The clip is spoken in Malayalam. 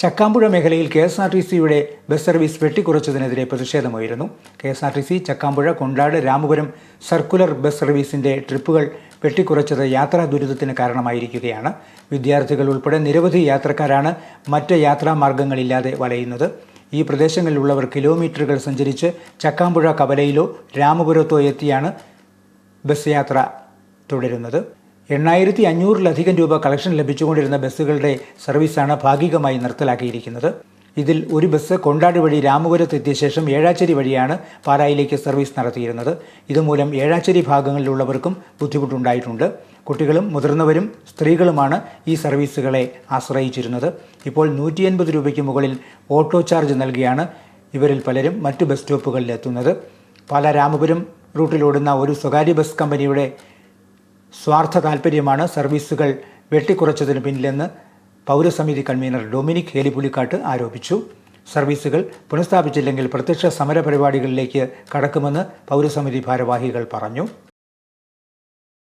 ചക്കാമ്പുഴ മേഖലയിൽ കെ എസ് ആർ ടി സിയുടെ ബസ് സർവീസ് വെട്ടിക്കുറച്ചതിനെതിരെ പ്രതിഷേധമായിരുന്നു. K S R T C Chakkampuzha Kondad Ramapuram circular bus സർവീസിന്റെ ട്രിപ്പുകൾ വെട്ടിക്കുറച്ചത് യാത്രാ ദുരിതത്തിന് കാരണമായിരിക്കുകയാണ്. വിദ്യാർത്ഥികൾ ഉൾപ്പെടെ നിരവധി യാത്രക്കാരാണ് മറ്റ് യാത്രാ മാർഗങ്ങളില്ലാതെ വലയുന്നത്. ഈ പ്രദേശങ്ങളിലുള്ളവർ കിലോമീറ്ററുകൾ സഞ്ചരിച്ച് ചക്കാമ്പുഴ കവലയിലോ രാമപുരത്തോ എത്തിയാണ് ബസ് യാത്ര തുടരുന്നത്. എണ്ണായിരത്തി അഞ്ഞൂറിലധികം രൂപ കളക്ഷൻ ലഭിച്ചുകൊണ്ടിരുന്ന ബസ്സുകളുടെ സർവീസാണ് ഭാഗികമായി നിർത്തലാക്കിയിരിക്കുന്നത്. ഇതിൽ ഒരു ബസ് കൊണ്ടാട് വഴി രാമപുരത്തെത്തിയ ശേഷം ഏഴാച്ചേരി വഴിയാണ് പാലായിലേക്ക് സർവീസ് നടത്തിയിരുന്നത്. ഇതുമൂലം ഏഴാച്ചേരി ഭാഗങ്ങളിലുള്ളവർക്കും ബുദ്ധിമുട്ടുണ്ടായിട്ടുണ്ട്. കുട്ടികളും മുതിർന്നവരും സ്ത്രീകളുമാണ് ഈ സർവീസുകളെ ആശ്രയിച്ചിരുന്നത്. ഇപ്പോൾ നൂറ്റി എൺപത് രൂപയ്ക്ക് മുകളിൽ ഓട്ടോ ചാർജ് നൽകിയാണ് ഇവരിൽ പലരും മറ്റു ബസ് സ്റ്റോപ്പുകളിലെത്തുന്നത്. പാല രാമപുരം റൂട്ടിലോടുന്ന ഒരു സ്വകാര്യ ബസ് കമ്പനിയുടെ സ്വാർത്ഥ താൽപ്പര്യമാണ് സർവീസുകൾ വെട്ടിക്കുറച്ചതിന് പിന്നിലെന്ന് പൗരസമിതി കൺവീനർ ഡൊമിനിക് ഹേലിപുലിക്കാട്ട് ആരോപിച്ചു. സർവീസുകൾ പുനഃസ്ഥാപിച്ചില്ലെങ്കിൽ പ്രത്യക്ഷ സമരപരിപാടികളിലേക്ക് കടക്കുമെന്ന് പൗരസമിതി ഭാരവാഹികൾ പറഞ്ഞു.